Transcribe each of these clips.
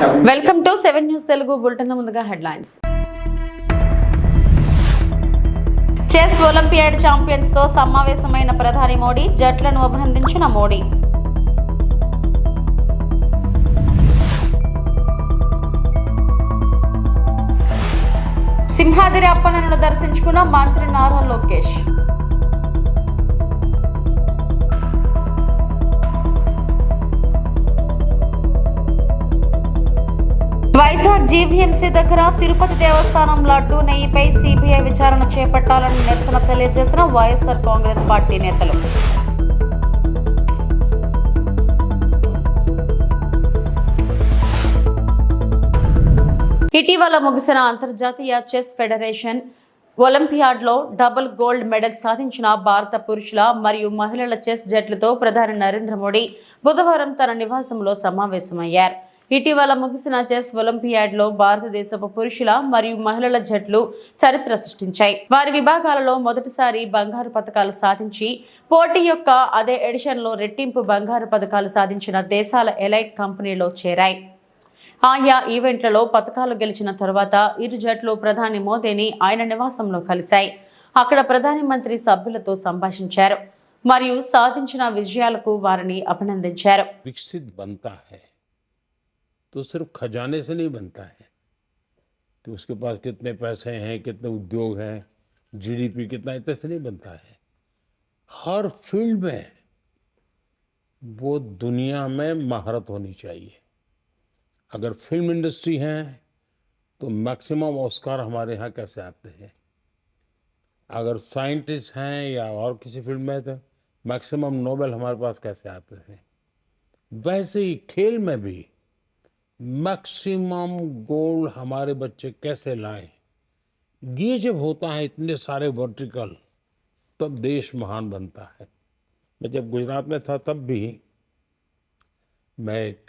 Welcome to seven news Telugu bulletin ముందుగా headlines chess olympiad ఛాంపియన్స్తో సమావేశమైన ప్రధాని మోడీ జట్లను అభినందించిన మోడీ. సింహాద్రి అప్పన్నను దర్శించుకున్న మంత్రి నారా లోకేష్. వైజాగ్ జీవీఎంసీ దగ్గర తిరుపతి దేవస్థానం లడ్డూ నెయ్యిపై సిబిఐ విచారణ చేపట్టాలని నిరసన తెలియజేసిన వైఎస్ఆర్ కాంగ్రెస్ పార్టీ నేతలు. ఇటీవల ముగిసిన అంతర్జాతీయ చెస్ ఫెడరేషన్ ఒలింపియాడ్లో డబుల్ గోల్డ్ మెడల్ సాధించిన భారత పురుషుల మరియు మహిళల చెస్ జట్లతో ప్రధాని నరేంద్ర మోడీ బుధవారం తన నివాసంలో సమావేశమయ్యారు. ఇటీవల ముగిసిన చెస్ ఒలింపియాడ్లో భారతదేశపు పురుషుల మరియు మహిళల జట్లు చరిత్ర సృష్టించాయి. వారి విభాగాలలో మొదటిసారి బంగారు పథకాలు సాధించి పోటీ యొక్క అదే ఎడిషన్లో రెట్టింపు బంగారు పథకాలు సాధించిన దేశాల ఎలైట్ కంపెనీలో చేరాయి. ఆయా ఈవెంట్లలో పథకాలు గెలిచిన తర్వాత ఇరు జట్లు ప్రధాని మోదీని ఆయన నివాసంలో కలిశాయి. అక్కడ ప్రధాని మంత్రి సభ్యులతో సంభాషించారు. మరియు సాధించిన విజయాలకు వారిని అభినందించారు. వికసిత్ బంతా హై. तो सिर्फ़ खजाने से नहीं बनता है। कि उसके पास कितने पैसे हैं, कितने उद्योग हैं जीडीपी कितना इतने से नहीं बनता है। हर फ़ील्ड में वो दुनिया में महारत होनी चाहिए। अगर फ़िल्म इंडस्ट्री है तो मैक्सिमम ऑस्कार हमारे यहाँ कैसे आते हैं? अगर साइंटिस्ट हैं या और किसी फ़ील्ड में तो मैक्सिमम नोबेल हमारे पास कैसे आते हैं? वैसे ही खेल में भी मैक्सिमम गोल्ड हमारे बच्चे कैसे लाएँ? ये जब होता है इतने सारे वर्टिकल, तब देश महान बनता है। मैं जब गुजरात में था, तब भी मैं एक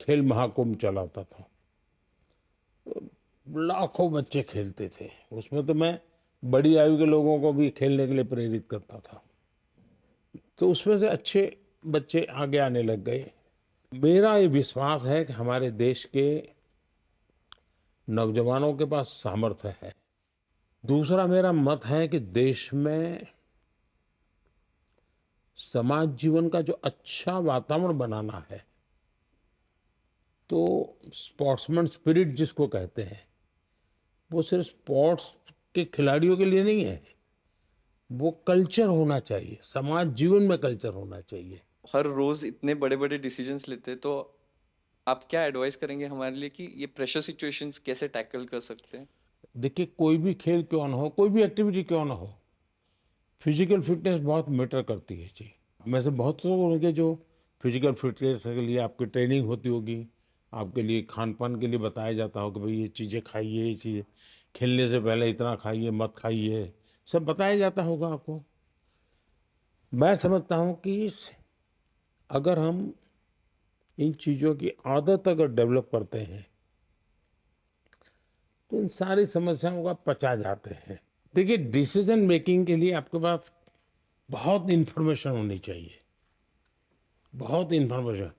खेल महाकुंभ चलाता था। लाखों बच्चे खेलते थे। उसमें तो मैं बड़ी आयु के लोगों को भी खेलने के लिए प्रेरित करता था। तो उसमें से अच्छे बच्चे आगे आने लग गए। मेरा ये विश्वास है कि हमारे देश के नौजवानों के पास सामर्थ्य है। दूसरा मेरा मत है कि देश में समाज जीवन का जो अच्छा वातावरण बनाना है तो स्पोर्ट्समैन स्पिरिट जिसको कहते हैं, वो सिर्फ़ स्पोर्ट्स के खिलाड़ियों के लिए नहीं है, वो कल्चर होना चाहिए। समाज जीवन में कल्चर होना चाहिए। हर रोज इतने बड़े बड़े डिसीजंस लेते हैं तो आप क्या एडवाइस करेंगे हमारे लिए कि ये प्रेशर सिचुएशंस कैसे टैकल कर सकते हैं? देखिए, कोई भी खेल क्यों ना हो, कोई भी एक्टिविटी क्यों ना हो फ़िज़िकल फिटनेस बहुत मैटर करती है जी। में से बहुत लोग होंगे जो फ़िज़िकल फिटनेस के लिए आपकी ट्रेनिंग होती होगी, आपके लिए खान पान के लिए बताया जाता होगा भाई ये चीज़ें खाइए, ये चीज़ें, खेलने से पहले इतना खाइए, मत खाइए, सब बताया जाता होगा आपको। मैं समझता हूँ कि अगर हम इन चीज़ों की आदत अगर डेवलप करते हैं तो इन सारी समस्याओं का पचा जाते हैं। देखिए, डिसीज़न मेकिंग के लिए आपके पास बहुत इन्फॉर्मेशन होनी चाहिए। बहुत इन्फॉर्मेशन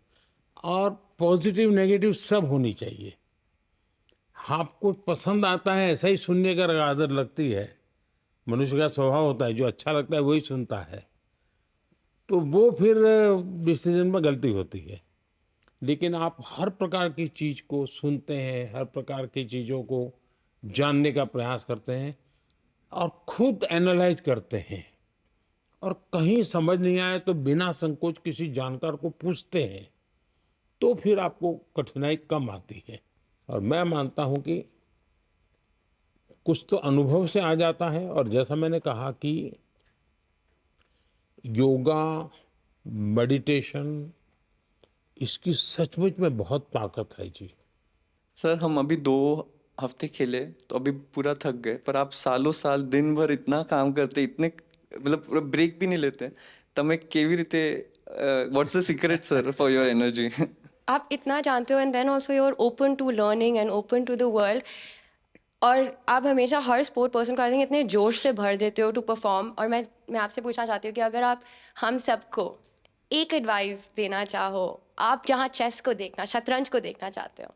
और पॉजिटिव, नेगेटिव सब होनी चाहिए। आपको पसंद आता है, ऐसा ही सुनने का आदत लगती है। मनुष्य का स्वभाव होता है, जो अच्छा लगता है, वही सुनता है। तो वो फिर, डिसीज़न में गलती होती है। लेकिन आप हर प्रकार की चीज़ को सुनते हैं, हर प्रकार की चीज़ों को जानने का प्रयास करते हैं और खुद एनालाइज करते हैं। और कहीं समझ नहीं आए तो बिना संकोच किसी जानकार को पूछते हैं तो फिर आपको कठिनाई कम आती है। और मैं मानता हूँ कि कुछ तो अनुभव से आ जाता है। और जैसा मैंने कहा कि योगा मेडिटेशन इसकी सचमुच में बहुत ताकत है जी। सर हम अभी दो हफ़्ते खेले तो अभी पूरा थक गए पर आप सालों साल दिन भर इतना काम करते इतने मतलब ब्रेक भी नहीं लेते તમે કેવી રીતે what's the secret sir for your energy आप इतना जानते हो and then also you are open to learning and open to the world और आप हमेशा हर स्पोर्ट पर्सन को आई थिंक इतने जोश से भर देते हो टू परफॉर्म और मैं मैं आपसे पूछना चाहती हूँ कि अगर आप हम सबको एक एडवाइस देना चाहो आप जहाँ चेस को देखना शतरंज को देखना चाहते हो?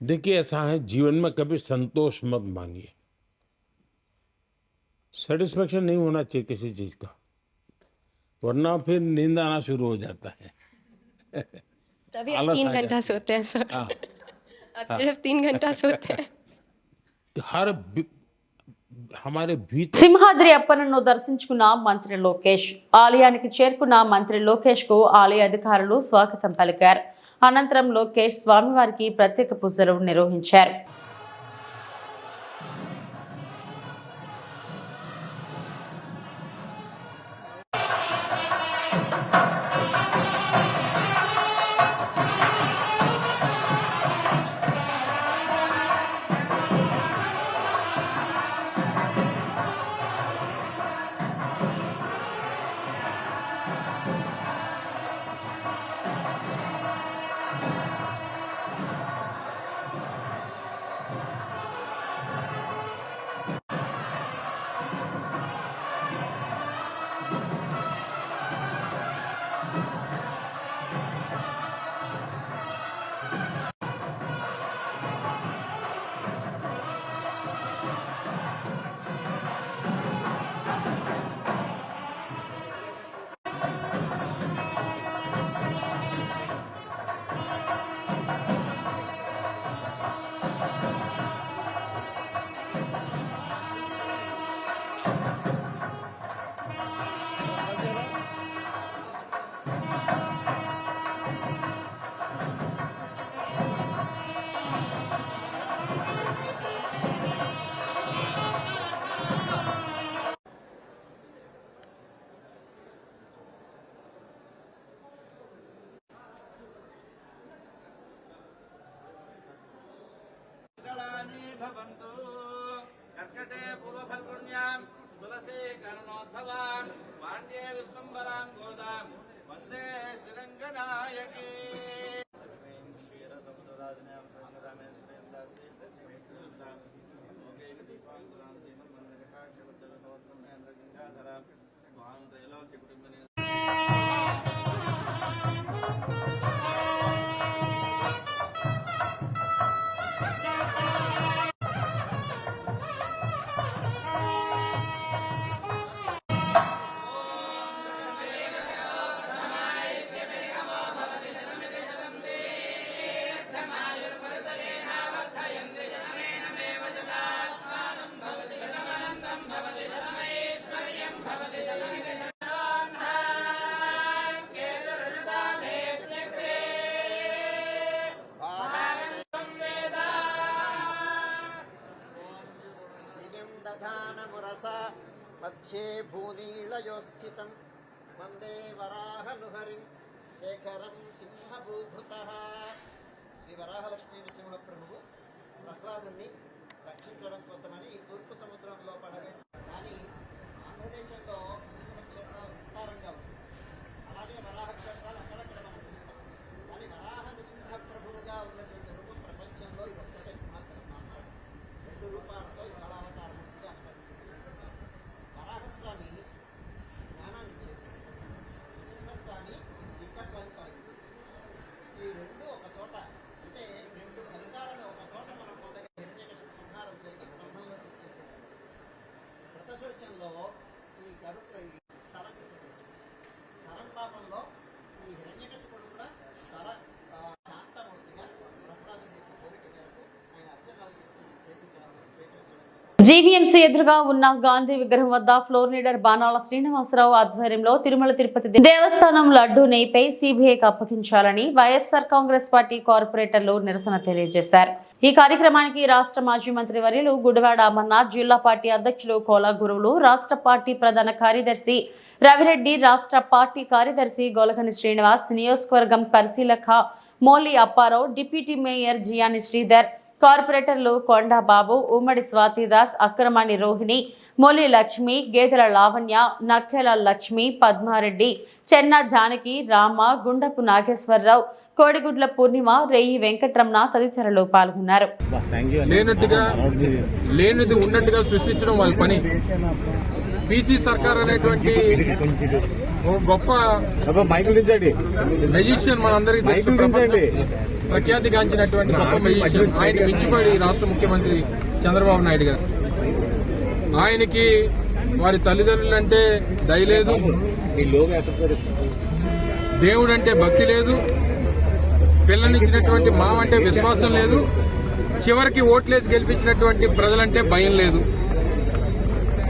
देखिए ऐसा है जीवन में कभी संतोष मत मांगिए सेटिस्फेक्शन नहीं होना चाहिए किसी चीज़ का वरना फिर नींद आना शुरू हो जाता है। तभी आप तीन घंटा सोते हैं सर हाँ। आप सिर्फ़ तीन घंटा सोते हैं। సింహాద్రి అప్పనను దర్శించుకున్న మంత్రి లోకేష్ ఆలయానికి చేరుకున్న మంత్రి లోకేష్కు ఆలయ అధికారులు స్వాగతం పలికారు. అనంతరం లోకేష్ స్వామివారికి ప్రత్యేక పూజలు నిర్వహించారు. ಕಲಾಕರ ಅಂತ ಎಲ್ಲ త్రైలోక్య కుటుంబిని దివ్యం దధానమురసా మధ్యే వందే వరాహనుహరి శేఖరం సింహభూభృత శ్రీ వరాహలక్ష్మీ నృసింహ ప్రభువు ప్రహ్లాదుని రక్షించడం కోసమని తూర్పు సముద్రంలో పడవేసి కానీ ఆంధ్రదేశంలో సింహ క్షేత్రాలు విస్తారంగా ఉంది. అలాగే వరాహ క్షేత్రాలు అక్కడక్కడ మనం చూస్తాం. కానీ వరాహ నృసింహ ప్రభువుగా ఉన్నటువంటి రూపం ప్రపంచంలో ఇది ఒక్కటే సింహాసనం మాత్రం రెండు రూపాలతో ఈ ఈ స్థలం కృతశౌచం పరంపాపంలో పాపంలో హిరణ్యకశిపుడు కూడా చాలా ఆ, శాంతమూర్తిగా ప్రహ్లాదుని యొక్క కోరిక మేరకు ఆయన అర్చనలు తీసుకుని చేపించడం స్వీకరించడం కోసం జీవీఎంసీ ఎదురుగా ఉన్న గాంధీ విగ్రహం వద్ద ఫ్లోర్ లీడర్ బాణాల శ్రీనివాసరావు ఆధ్వర్యంలో తిరుమల తిరుపతి దేవస్థానం లడ్డు నెయ్యిపై సిబిఐకి అప్పగించాలని వైఎస్ఆర్ కాంగ్రెస్ పార్టీ కార్పొరేటర్లు నిరసన తెలియజేశారు. ఈ కార్యక్రమానికి రాష్ట్ర మాజీ మంత్రి వర్యులు గుడివాడ అమర్నాథ్ జిల్లా పార్టీ అధ్యక్షులు కోలా గురువులు రాష్ట్ర పార్టీ ప్రధాన కార్యదర్శి రవిరెడ్డి రాష్ట్ర పార్టీ కార్యదర్శి గోలకని శ్రీనివాస్ నియోజకవర్గం పరిశీలక మోలి అప్పారావు డిప్యూటీ మేయర్ జియాని శ్రీధర్ కార్పొరేటర్లు కొండా బాబు ఉమ్మడి స్వాతిదాస్ అక్రమాణి రోహిణి మొలి లక్ష్మి గేదెల లావణ్య నక్కెల లక్ష్మి పద్మారెడ్డి చెన్న జానకి రామ గుండపు నాగేశ్వరరావు కోడిగుడ్ల పూర్ణిమ రేయి వెంకట్రమణ తదితరులు పాల్గొన్నారు. లేనట్టుగా లేనిది ఉన్నట్టుగా సృష్టించడం వాళ్ళ పని. పీసీ సర్కార్ అనేటువంటి ఒక గొప్ప మెజిషియన్ మనందరికీ ప్రఖ్యాతిగాంచినటువంటి గొప్ప మెజిషియన్ ఆయన మించిపోయి రాష్ట్ర ముఖ్యమంత్రి చంద్రబాబు నాయుడు గారు. ఆయనకి వారి తల్లిదండ్రులంటే దయ లేదు. ఈ లోగో ఎక్కడ దేవుడు అంటే భక్తి లేదు. పిల్లనిచ్చినటువంటి మావంటే విశ్వాసం లేదు. చివరికి ఓట్లేసి గెలిపించినటువంటి ప్రజలంటే భయం లేదు.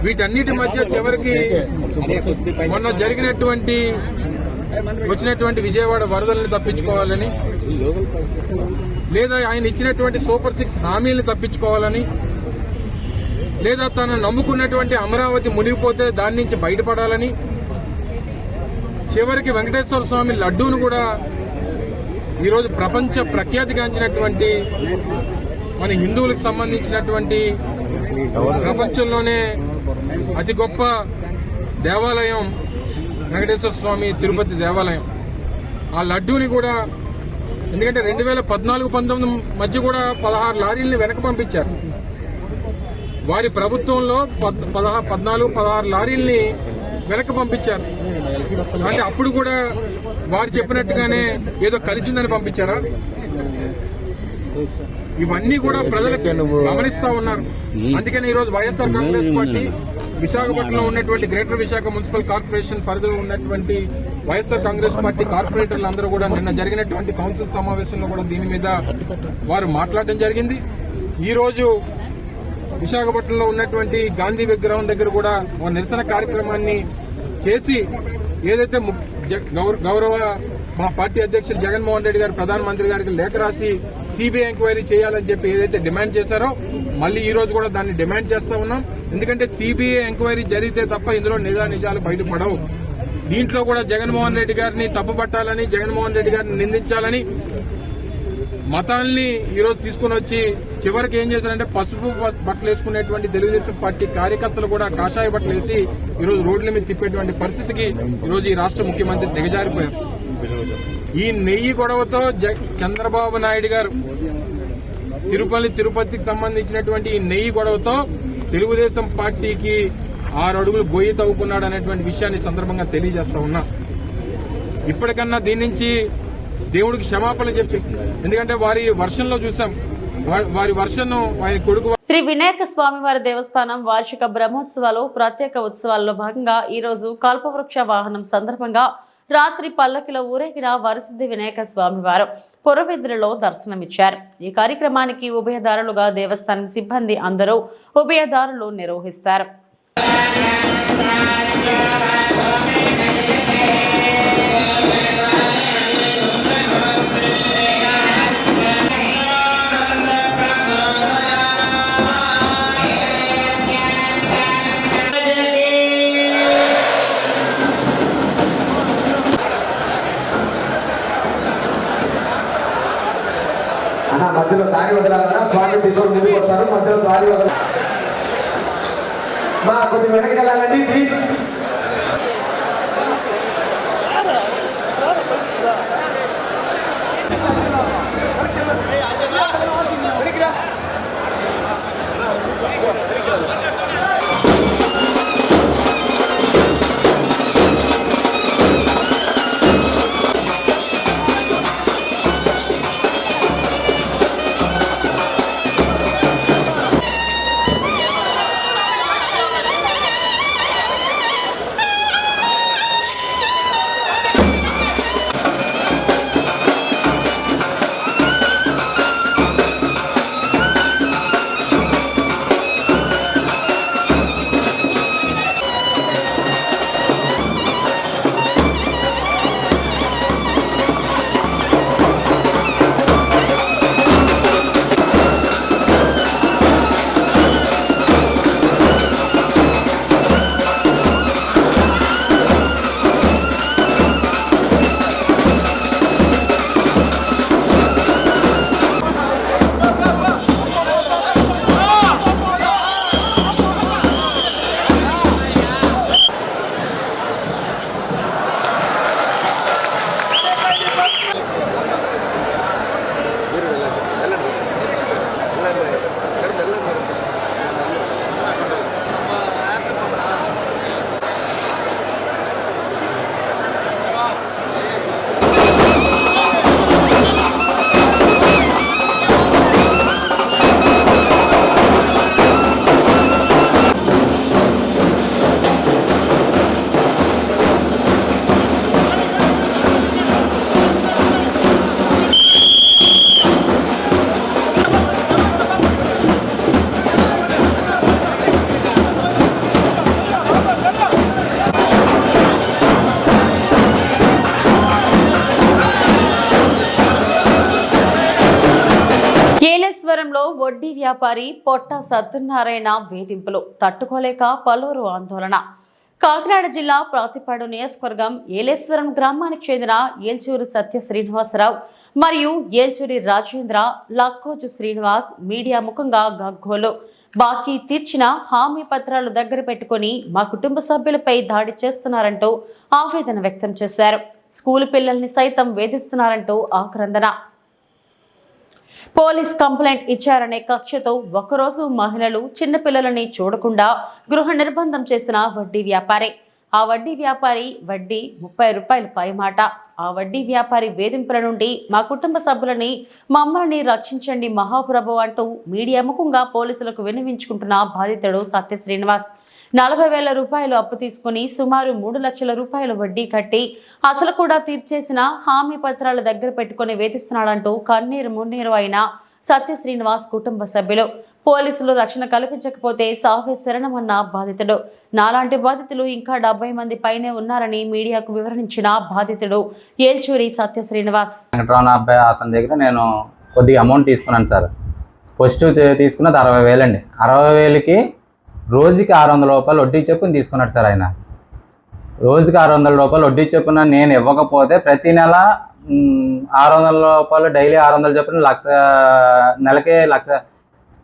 వీటన్నిటి మధ్య చివరికి మొన్న జరిగినటువంటి వచ్చినటువంటి విజయవాడ వరదల్ని తప్పించుకోవాలని లేదా ఆయన ఇచ్చినటువంటి సూపర్ సిక్స్ హామీలను తప్పించుకోవాలని లేదా తను నమ్ముకున్నటువంటి అమరావతి మునిగిపోతే దాని నుంచి బయటపడాలని చివరికి వెంకటేశ్వర స్వామి లడ్డూను కూడా ఈరోజు ప్రపంచ ప్రఖ్యాతిగాంచినటువంటి మన హిందువులకు సంబంధించినటువంటి ప్రపంచంలోనే అతి గొప్ప దేవాలయం వెంకటేశ్వర స్వామి తిరుపతి దేవాలయం. ఆ లడ్డూని కూడా ఎందుకంటే రెండు వేల పద్నాలుగు పంతొమ్మిది మధ్య కూడా పదహారు లారీల్ని వెనక పంపించారు. వారి ప్రభుత్వంలో పద్- పదహా పద్నాలుగు పదహారు లారీల్ని వెనక్కి పంపించారు. అంటే అప్పుడు కూడా వారు చెప్పినట్టుగానే ఏదో కలిసిందని పంపించారా? ఇవన్నీ కూడా ప్రజలకు గమనిస్తా ఉన్నారు. అందుకని ఈరోజు వైఎస్ఆర్ కాంగ్రెస్ పార్టీ విశాఖపట్నంలో ఉన్నటువంటి గ్రేటర్ విశాఖ మున్సిపల్ కార్పొరేషన్ పరిధిలో ఉన్నటువంటి వైఎస్ఆర్ కాంగ్రెస్ పార్టీ కార్పొరేటర్లు అందరూ కూడా నిన్న జరిగినటువంటి కౌన్సిల్ సమావేశంలో కూడా దీని మీద వారు మాట్లాడడం జరిగింది. ఈ రోజు విశాఖపట్నంలో ఉన్నటువంటి గాంధీ విగ్రహం దగ్గర కూడా ఒక నిరసన కార్యక్రమాన్ని చేసి ఏదైతే గౌరవ మా పార్టీ అధ్యక్షులు జగన్మోహన్ రెడ్డి గారు ప్రధానమంత్రి గారికి లేఖ రాసి సిబిఐ ఎంక్వైరీ చేయాలని చెప్పి ఏదైతే డిమాండ్ చేశారో మళ్ళీ ఈ రోజు కూడా దాన్ని డిమాండ్ చేస్తా ఉన్నాం. ఎందుకంటే సిబిఐ ఎంక్వైరీ జరిగితే తప్ప ఇందులో నిజా నిజాలు బయటపడవు. దీంట్లో కూడా జగన్మోహన్ రెడ్డి గారిని తప్పుపట్టాలని జగన్మోహన్ రెడ్డి గారిని నిందించాలని మతాల్ని ఈరోజు తీసుకుని వచ్చి చివరికి ఏం చేశారంటే పసుపు బట్టలు వేసుకునేటువంటి తెలుగుదేశం పార్టీ కార్యకర్తలు కూడా కాషాయ బట్టలు వేసి ఈరోజు రోడ్ల మీద తిప్పేటువంటి పరిస్థితికి ఈరోజు ఈ రాష్ట్ర ముఖ్యమంత్రి దిగజారిపోయారు. ఈ నెయ్యి గొడవతో జ- చంద్రబాబు నాయుడు గారు తిరుపతి తిరుపతికి సంబంధించినటువంటి ఈ నెయ్యి గొడవతో తెలుగుదేశం పార్టీకి ఆరు అడుగులు గొయ్యి తవ్వుకున్నాడు అనేటువంటి విషయాన్ని సందర్భంగా తెలియజేస్తా ఉన్నా. ఇప్పటికన్నా దీని నుంచి దేవుడికి క్షమాపణ చెప్పి ఎందుకంటే వారి వర్షంలో చూసాం. వారి వర్షను ఆయన కొడుకు శ్రీ వినాయక స్వామివారి దేవస్థానం వార్షిక బ్రహ్మోత్సవాలు ప్రత్యేక ఉత్సవాల్లో భాగంగా ఈ రోజు కల్పవృక్ష వాహనం సందర్భంగా రాత్రి పల్లకిలో ఊరేగిన వరసిద్ధి వినాయక స్వామివారు పురవెదులలో దర్శనమిచ్చారు. ఈ కార్యక్రమానికి ఉభయదారులుగా దేవస్థానం సిబ్బంది అందరూ ఉభయదారులు నిర్వహిస్తారు. మా కొద్దిగా వెనక్కి వెళ్ళాలండి ప్లీజ్ ఏలేశ్వరంలో వడ్డీ వ్యాపారి పొట్ట సత్యనారాయణ వేధింపులు తట్టుకోలేక పలువురు ఆందోళన. కాకినాడ జిల్లా ప్రాతిపాడు నియోజకవర్గం ఏలేశ్వరం గ్రామానికి చెందిన ఏల్చూరు సత్య శ్రీనివాసరావు మరియు ఏల్చూరి రాజేంద్ర లక్కోజు శ్రీనివాస్ మీడియా ముఖంగా గగ్గోలు బాకీ తీర్చిన హామీ పత్రాలు దగ్గర పెట్టుకొని మా కుటుంబ సభ్యులపై దాడి చేస్తున్నారంటూ ఆవేదన వ్యక్తం చేశారు. స్కూలు పిల్లల్ని సైతం వేధిస్తున్నారంటూ ఆక్రందన. పోలీస్ కంప్లైంట్ ఇచ్చారనే కక్షతో ఒకరోజు మహిళలు చిన్నపిల్లలని చూడకుండా గృహ నిర్బంధం చేసిన వడ్డీ వ్యాపారి. ఆ వడ్డీ వ్యాపారి వడ్డీ ముప్పై రూపాయల పైమాట. ఆ వడ్డీ వ్యాపారి వేధింపుల నుండి మా కుటుంబ సభ్యులని మమ్మల్ని రక్షించండి మహాప్రభు అంటూ మీడియా ముఖంగా పోలీసులకు విన్నవించుకుంటున్న బాధితుడు సత్య శ్రీనివాస్. నలభై వేల రూపాయలు అప్పు తీసుకుని సుమారు మూడు లక్షల రూపాయల వడ్డీ కట్టి అసలు కూడా తీర్చేసిన హామీ పత్రాల దగ్గర పెట్టుకుని వేధిస్తున్నాడంటూ కన్నీరు మున్నీరు అయిన సత్య శ్రీనివాస్ కుటుంబ సభ్యులు. పోలీసులు రక్షణ కల్పించకపోతే సావే శరణమన్న బాధితుడు. నాలాంటి బాధితులు ఇంకా డెబ్బై మంది పైనే ఉన్నారని మీడియాకు వివరించిన బాధితుడు ఏల్చూరి సత్య శ్రీనివాస్. అతని దగ్గర నేను కొద్దిగా అమౌంట్ తీసుకున్నాను సార్. ఫస్ట్ తీసుకున్నది అరవై వేలండి. అరవై వేలకి రోజుకి ఆరు వందల రూపాయలు వడ్డీ చెప్పుని తీసుకున్నాడు సార్ ఆయన. రోజుకి ఆరు వందల రూపాయలు వడ్డీ చెప్పున నేను ఇవ్వకపోతే ప్రతి నెల ఆరు వందల రూపాయలు డైలీ ఆరు వందల చొప్పున లక్ష నెలకే లక్ష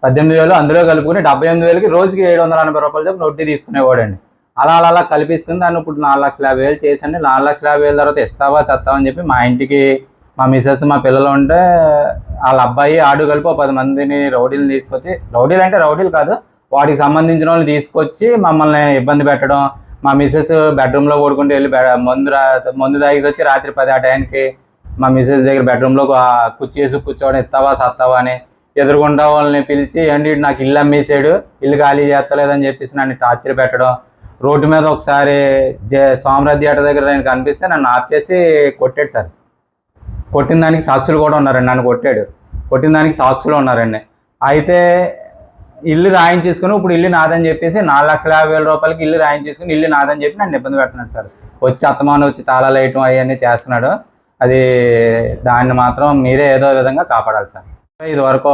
పద్దెనిమిది వేలు అందులో కలుపుకుని డెబ్బై ఎనిమిది వేలకి రోజుకి ఏడు వందల ఎనభై రూపాయలు చొప్పున వడ్డీ తీసుకునేవాడండి. అలా అలా అలా కలిపిస్తుంది దాన్ని ఇప్పుడు నాలుగు లక్షల యాభై వేలు చేసండి నాలుగు లక్షల యాభై వేల తర్వాత ఇస్తావా చస్తావా అని చెప్పి మా ఇంటికి మా మిసెస్ మా పిల్లలు ఉంటే వాళ్ళ అబ్బాయి ఆడు కలిపి ఒక పది మందిని రౌడీలు తీసుకొచ్చి రౌడీలు అంటే రౌడీలు కాదు వాటికి సంబంధించిన వాళ్ళని తీసుకొచ్చి మమ్మల్ని ఇబ్బంది పెట్టడం మా మిసెస్ బెడ్రూమ్లో పడుకుంటూ వెళ్ళి మందు రా మందు తాగేసి వచ్చి రాత్రి పది ఆ టైంకి మా మిస్సెస్ దగ్గర బెడ్రూమ్లో కుర్చేసి కూర్చోవడం ఇస్తావా సత్తావా అని ఎదురుగుండా వాళ్ళని పిలిచి ఏంటి నాకు ఇల్లు అమ్మేసాడు ఇల్లు ఖాళీ చేస్తలేదని చెప్పేసి నన్ను టార్చర్ పెట్టడం రోడ్డు మీద ఒకసారి జే సోమరాజ్ థియేటర్ దగ్గర నేను కనిపిస్తే నన్ను ఆపేసి కొట్టాడు సార్. కొట్టిన దానికి సాక్షులు కూడా ఉన్నారండి నన్ను కొట్టాడు. కొట్టిన దానికి సాక్షులు ఉన్నారండి. అయితే ఇల్లు రాయించేసుకుని ఇప్పుడు ఇల్లు నాదని చెప్పేసి నాలుగు లక్షల యాభై వేల రూపాయలకి ఇల్లు రాయించేసుకుని ఇల్లు నాదని చెప్పి నన్ను ఇబ్బంది పెడుతున్నాడు సార్. వచ్చి అత్తమాను వచ్చి తాళాలు వేయటం అవన్నీ చేస్తున్నాడు. అది దాన్ని మాత్రం మీరే ఏదో విధంగా కాపాడాలి సార్. ఇది వరకు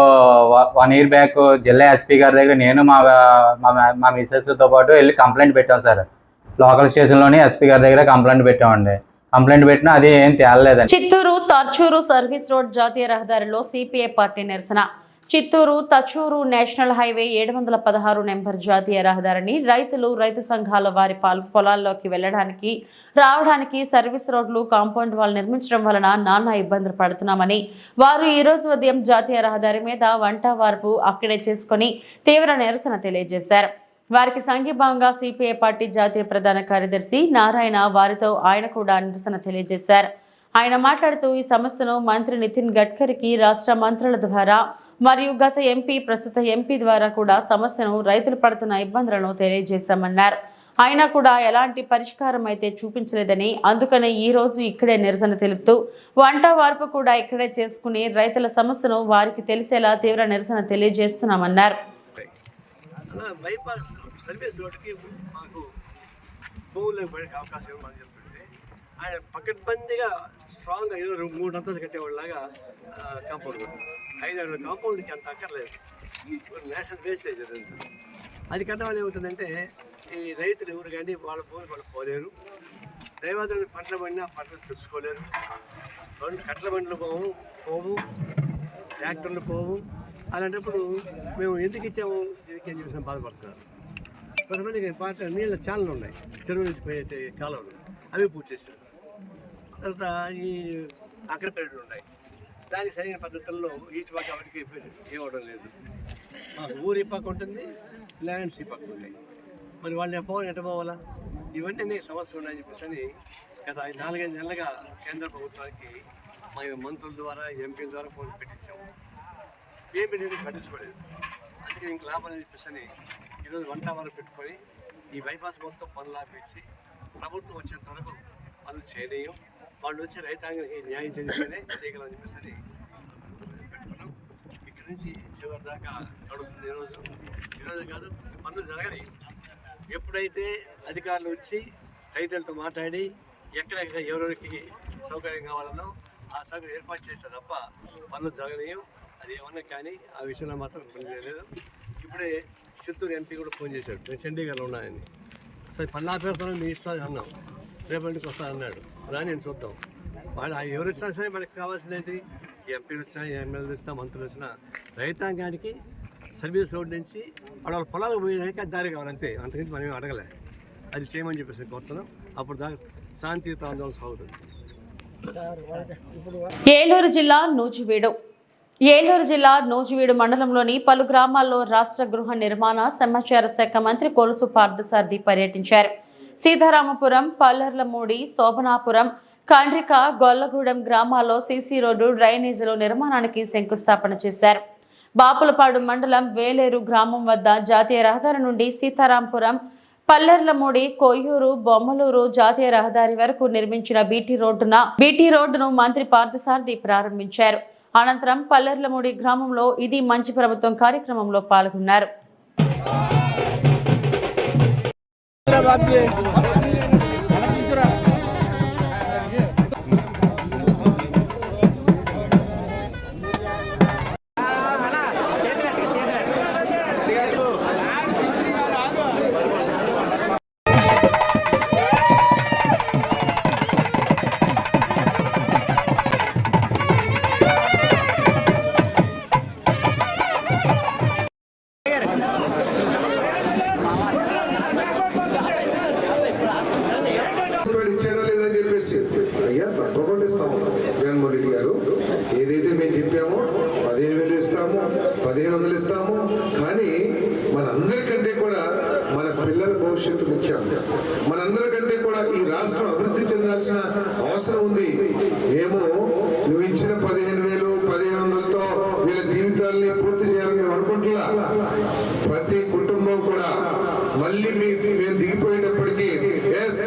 వన్ ఇయర్ బ్యాక్ జిల్లా ఎస్పీ గారి దగ్గర నేను మా మా- మా మిస్సెస్తో పాటు వెళ్ళి కంప్లైంట్ పెట్టాం సార్. లోకల్ స్టేషన్లోనే ఎస్పీ గారి దగ్గర కంప్లైంట్ పెట్టామండి. కంప్లైంట్ పెట్టినా అది ఏం తేలలేదండి. చిత్తూరు తర్చూరు సర్వీస్ రోడ్ జాతీయ రహదారిలో సిపిఐ పార్టీ నిరసన. చిత్తూరు తచూరు నేషనల్ హైవే ఏడు వందల పదహారు నెంబర్ జాతీయ రహదారిని రైతులు రైతు సంఘాల వారి పాల్- పొలాల్లోకి వెళ్ళడానికి రావడానికి సర్వీస్ రోడ్లు కాంపౌండ్ వాల్ నిర్మించడం వలన నానా ఇబ్బందులు పడుతున్నామని వారు ఈ రోజు ఉదయం జాతీయ రహదారి మీద వంట వార్పు అక్కడే చేసుకుని తీవ్ర నిరసన తెలియజేశారు. వారికి సంఘీభావంగా సిపిఐ పార్టీ జాతీయ ప్రధాన కార్యదర్శి నారాయణ వారితో ఆయన కూడా నిరసన తెలియజేశారు. ఆయన మాట్లాడుతూ ఈ సమస్యను మంత్రి నితిన్ గడ్కరీకి రాష్ట్ర మంత్రుల ద్వారా మరియు గత ఎంపీ ప్రస్తుత ఎంపీ ద్వారా కూడా సమస్యను రైతులు పడుతున్న ఇబ్బందులను తెలియజేశామన్నారు. అయినా కూడా ఎలాంటి పరిష్కారం అయితే చూపించలేదని అందుకనే ఈ రోజు ఇక్కడే నిరసన తెలుపుతూ వంట వార్పు కూడా ఇక్కడే చేసుకుని రైతుల సమస్యను వారికి తెలిసేలా తీవ్ర నిరసన తెలియజేస్తున్నామన్నారు. బైపాస్ సర్వీస్ రోడ్డుకి మాకు భూములు అవకాశం ఆయన పకడ్బందీగా స్ట్రాంగ్గా ఏదో మూడు అంతలు కట్టేవాళ్ళలాగా కాంపౌండ్ ఐదు ఆరు కాంపౌండ్కి అంత అక్కర్లేదు. నేషనల్ వేస్టేజ్ అదంతా అది కట్టడం వల్ల ఏమవుతుందంటే ఈ రైతులు ఎవరు కానీ వాళ్ళ భూమి వాళ్ళు పోలేరు. దైవాదులు పంటలు పండినా పంటలు తెచ్చుకోలేరు. రెండు కట్టల బండ్లు పోవు పోవు ట్రాక్టర్లు పోవు. అలాంటప్పుడు మేము ఎందుకు ఇచ్చాము? దీనికి అని చెప్పేసి బాధపడుతున్నారు. కొంతమందికి పాట నీళ్ళ ఛానల్ ఉన్నాయి. చెరువు నుంచి పోయే కాలువలు. అవి పూర్తి చేశారు. తర్వాత ఈ అక్కడ ఉన్నాయి. దానికి సరైన పద్ధతుల్లో ఈటి పక్క వాటికి ఇవ్వడం లేదు. మాకు ఊరు ఈ పక్క ఉంటుంది ల్యాండ్స్ ఈ పక్క ఉంటాయి. మరి వాళ్ళని పోవాలి ఎట్ట పోవాలా? ఇవన్నీ నేను సమస్యలు ఉన్నాయని చెప్పేసి అని గత ఐదు నాలుగైదు నెలలుగా కేంద్ర ప్రభుత్వానికి మా మంత్రుల ద్వారా ఎంపీల ద్వారా ఫోన్ పెట్టించాము. ఏం పెట్టి పట్టించుకోలేదు. అందుకే ఇంక లాభం అని చెప్పేసి అని ఈరోజు వంట వరకు పెట్టుకొని ఈ బైపాస్ మొత్తం పనులు ఆపేసి ప్రభుత్వం వచ్చేంత వరకు పనులు చేయలేము. వాళ్ళు వచ్చి రైతాంగానికి న్యాయం చేస్తేనే చేయగలని చెప్పేసి అది పెట్టుకున్నాం. ఇక్కడి నుంచి చివరి దాకా నడుస్తుంది ఈరోజు ఈరోజు కాదు పనులు జరగని. ఎప్పుడైతే అధికారులు వచ్చి రైతులతో మాట్లాడి ఎక్కడెక్కడ ఎవరెవరికి సౌకర్యం కావాలనో ఆ సౌకర్యం ఏర్పాటు చేస్తే తప్ప పనులు జరగలేవు. అది ఏమన్నా కానీ ఆ విషయంలో మాత్రం పని చేయలేదు ఇప్పుడే చిత్తూరు ఎంపీ కూడా ఫోన్ చేశాడు. నేను చండీగఢ్లో ఉన్నానని. సరే పల్లా పేరుస్తాను మీ ఇష్టం అన్నాం. రేపటికి వస్తా అన్నాడు రా నేను చూద్దాం. వాళ్ళు ఆ ఎవరు వచ్చినా సరే మనకి కావాల్సింది ఏంటి ఎంపీలు వచ్చినా ఎమ్మెల్యేలు వచ్చినా మంత్రులు వచ్చినా రైతాంగానికి సర్వీస్ రోడ్ నుంచి వాళ్ళ పొలాలకు పోయేదానికి అది దారి కావాలి అంతే. అంతకుమించి మనం అడగలే. అది చేయమని చెప్పేసి కోరుతున్నాం. అప్పుడు దాకా శాంతియుత ఆందోళన సాగుతుంది. ఏలూరు జిల్లా నూజివీడు. ఏలూరు జిల్లా నూజివీడు మండలంలోని పలు గ్రామాల్లో రాష్ట్ర గృహ నిర్మాణ సమాచార శాఖ మంత్రి కొలుసు పార్థసారథి పర్యటించారు. సీతారామపురం పల్లర్లమూడి శోభనాపురం కండ్రిక గొల్లగూడెం గ్రామాల్లో సీసీ రోడ్డు డ్రైనేజీలో నిర్మాణానికి శంకుస్థాపన చేశారు. బాపులపాడు మండలం వేలేరు గ్రామం వద్ద జాతీయ రహదారి నుండి సీతారాంపురం పల్లెర్లమూడి కొయ్యూరు బొమ్మలూరు జాతీయ రహదారి వరకు నిర్మించిన బీటీ రోడ్డున బీటీ రోడ్డును మంత్రి పార్థసారథి ప్రారంభించారు. అనంతరం పల్లెర్లమూడి గ్రామంలో ఇది మంచి ప్రభుత్వం కార్యక్రమంలో పాల్గొన్నారు. हैदराबाद के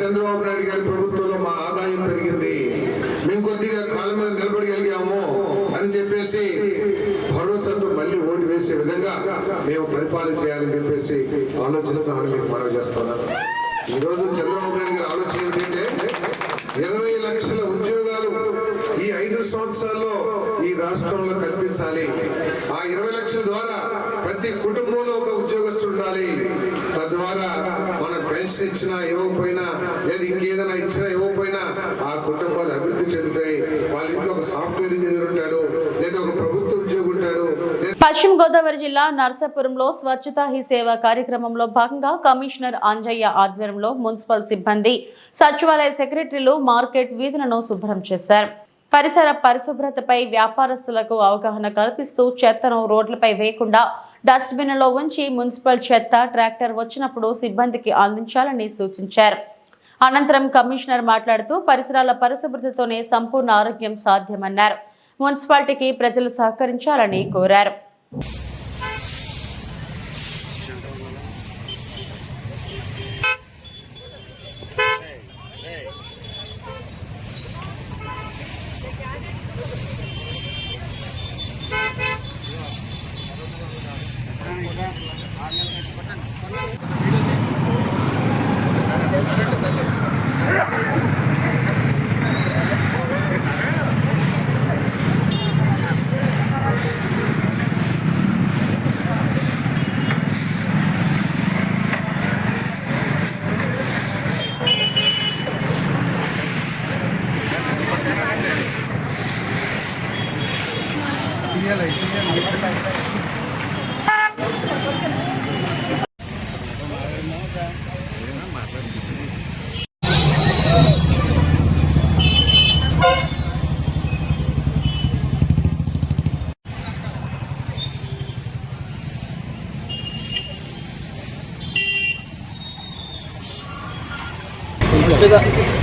చంద్రబాబు నాయుడు గారి ప్రభుత్వంలో మా ఆదాయం పెరిగింది. మేము కొద్దిగా కాళ్ళ మీద నిలబడగలిగాము అని చెప్పేసి భరోసాతో మళ్ళీ ఓటు వేసే విధంగా మేము పరిపాలన చేయాలని చెప్పేసి ఆలోచిస్తున్నామని మీకు మనవి చేస్తున్నాను. ఈరోజు చంద్రబాబు నాయుడు గారి ఆలోచన ఏంటంటే ఇరవై లక్షల ఉద్యోగాలు ఈ ఐదు సంవత్సరాల్లో ఈ రాష్ట్రంలో కల్పించాలి. ఆ ఇరవై లక్షల ద్వారా ప్రతి కుటుంబంలో ఒక ఉద్యోగస్తుండాలి తద్వారా పెన్షన్ ఇచ్చినా ఇవ్వకపోయినా లేదా ఇంకేదైనా ఇచ్చినా ఇవ్వకపోయినా ఆ కుటుంబాలు అభివృద్ధి చెందుతాయి. వాళ్ళ ఇంట్లో ఒక సాఫ్ట్వేర్ ఇంజనీర్ ఉంటాడు లేదా ఒక ప్రభుత్వ ఉద్యోగి ఉంటాడు పశ్చిమ గోదావరి జిల్లా నర్సాపురంలో స్వచ్ఛతా హీ సేవ కార్యక్రమంలో భాగంగా కమిషనర్ అంజయ్య ఆధ్వర్యంలో మున్సిపల్ సిబ్బంది సచివాలయ సెక్రటరీలు మార్కెట్ వీధులను శుభ్రం చేశారు. పరిసర పరిశుభ్రతపై వ్యాపారస్తులకు అవగాహన కల్పిస్తూ చెత్తను రోడ్లపై వేయకుండా డస్ట్బిన్లలో ఉంచి మున్సిపల్ చెత్త ట్రాక్టర్ వచ్చినప్పుడు సిబ్బందికి అందించాలని సూచించారు. అనంతరం కమిషనర్ మాట్లాడుతూ పరిసరాల పరిశుభ్రతతోనే సంపూర్ణ ఆరోగ్యం సాధ్యమన్నారు. మున్సిపాలిటీకి ప్రజలు సహకరించాలని కోరారు.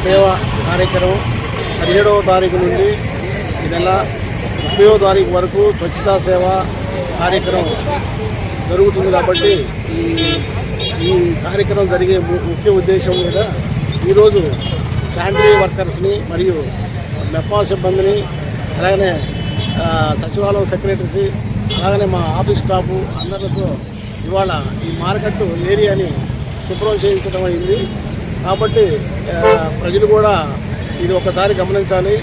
సేవ కార్యక్రమం పదిహేడవ తారీఖు నుండి ఈ నెల ముప్పైవ తారీఖు వరకు స్వచ్ఛతా సేవ కార్యక్రమం జరుగుతుంది కాబట్టి ఈ ఈ కార్యక్రమం జరిగే ము- ముఖ్య ఉద్దేశం మీద ఈరోజు శానిటరీ వర్కర్స్ని మరియు మెప్పా సిబ్బందిని అలాగనే సచివాలయం సెక్రటరీస్ అలాగనే మా ఆఫీస్ స్టాఫ్ అందరితో ఇవాళ ఈ మార్కెట్ ఏరియాని శుభ్రం చేయించడం అయింది. కాబట్టి ప్రజలు కూడా ఇది ఒకసారి గమనించాలి.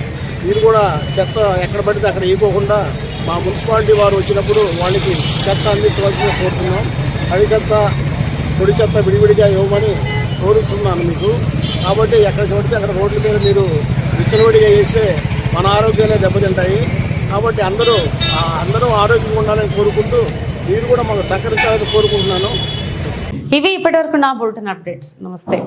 మీరు కూడా చెత్త ఎక్కడ పడితే అక్కడ ఇవ్వకుండా మా మున్సిపాలిటీ వారు వచ్చినప్పుడు వాళ్ళకి చెత్త అందించవలసిన కోరుతున్నాం. తడి చెత్త పొడి చెత్త విడివిడిగా ఇవ్వమని కోరుతున్నాను మీకు. కాబట్టి ఎక్కడ చూడితే అక్కడ రోడ్ల మీద మీరు విచ్చలవిడిగా వేస్తే మన ఆరోగ్యాలే దెబ్బతింటాయి. కాబట్టి అందరూ అందరూ ఆరోగ్యంగా ఉండాలని కోరుకుంటూ మీరు కూడా మాకు సహకరించాలని కోరుకుంటున్నాను. ఇవి ఇప్పటివరకు నా బులెటిన్ అప్డేట్స్. నమస్తే.